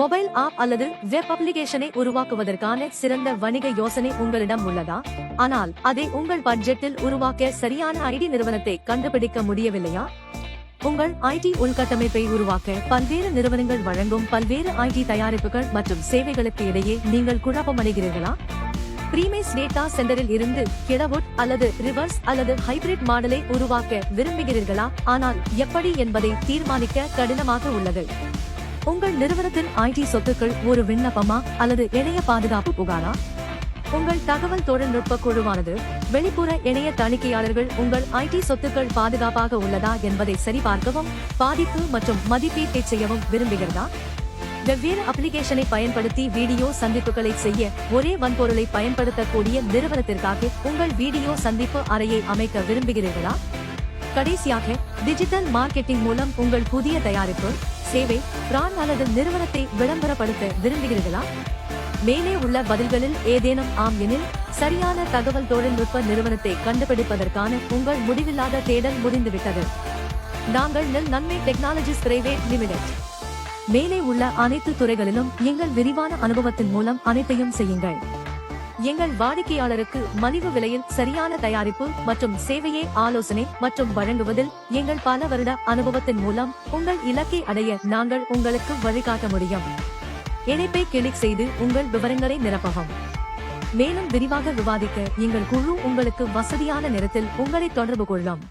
Mobile app அல்லது web அப்ளிகேஷனை உருவாக்குவதற்கான சிறந்த வணிக யோசனை உங்களிடம் உள்ளதா? ஆனால் அதை உங்கள் பட்ஜெட்டில் உருவாக்க சரியான ஐடி நிறுவனத்தை கண்டுபிடிக்க முடியவில்லையா? உங்கள் ஐடி உள்கட்டமைப்பை உருவாக்க பல்வேறு நிறுவனங்கள் வழங்கும் பல்வேறு ஐடி தயாரிப்புகள் மற்றும் சேவைகளுக்கு இடையே நீங்கள் குழப்பமடைகிறீர்களா? பிரீமேஸ் டேட்டா சென்டரில் இருந்து கிடவுட் அல்லது ரிவர்ஸ் அல்லது ஹைபிரிட் மாடலை உருவாக்க விரும்புகிறீர்களா? ஆனால் எப்படி என்பதை தீர்மானிக்க கடினமாக உள்ளது. உங்கள் நிறுவனத்தின் ஐடி சொத்துக்கள் ஒரு விண்ணப்பமா அல்லது இணைய பாதுகாப்பு புகாரா? உங்கள் தகவல் தொழில்நுட்ப குழுவானது வெளிப்புற இணைய தணிக்கையாளர்கள் உங்கள் ஐடி சொத்துக்கள் பாதுகாப்பாக உள்ளதா என்பதை சரிபார்க்கவும் பாதிப்பு மற்றும் மதிப்பீட்டை செய்யவும் விரும்புகிறதா? வெவ்வேறு அப்ளிகேஷனை பயன்படுத்தி வீடியோ சந்திப்புகளை செய்ய ஒரே வன்பொருளை பயன்படுத்தக்கூடிய நிறுவனத்திற்காக உங்கள் வீடியோ சந்திப்பு அறையை அமைக்க விரும்புகிறீர்களா? கடைசியாக டிஜிட்டல் மார்க்கெட்டிங் மூலம் உங்கள் புதிய தயாரிப்பு சேவை பிராண்ட் அல்லது நிறுவனத்தை விளம்பரப்படுத்த விரும்புகிறீர்களா? மேலே உள்ள பதில்களில் ஏதேனும் ஆம் எனில் சரியான தகவல் தொழில்நுட்ப நிறுவனத்தை கண்டுபிடிப்பதற்கான உங்கள் முடிவில்லாத தேடல் முடிந்துவிட்டது. நாங்கள் நெல் நன்மை டெக்னாலஜிஸ் பிரைவேட் லிமிடெட். மேலே உள்ள அனைத்து துறைகளிலும் எங்கள் விரிவான அனுபவத்தின் மூலம் அனைத்தையும் செய்யுங்கள். எங்கள் வாடிக்கையாளருக்கு மலிவு விலையில் சரியான தயாரிப்பு மற்றும் சேவையை ஆலோசனை மற்றும் வழங்குவதில் எங்கள் பல வருட அனுபவத்தின் மூலம் உங்கள் இலக்கை அடைய நாங்கள் உங்களுக்கு வழிகாட்ட முடியும். இணைப்பை கிளிக் செய்து உங்கள் விவரங்களை நிரப்பவும். மேலும் விரிவாக விவாதிக்க எங்கள் குழு உங்களுக்கு வசதியான நேரத்தில் உங்களை தொடர்பு கொள்ளும்.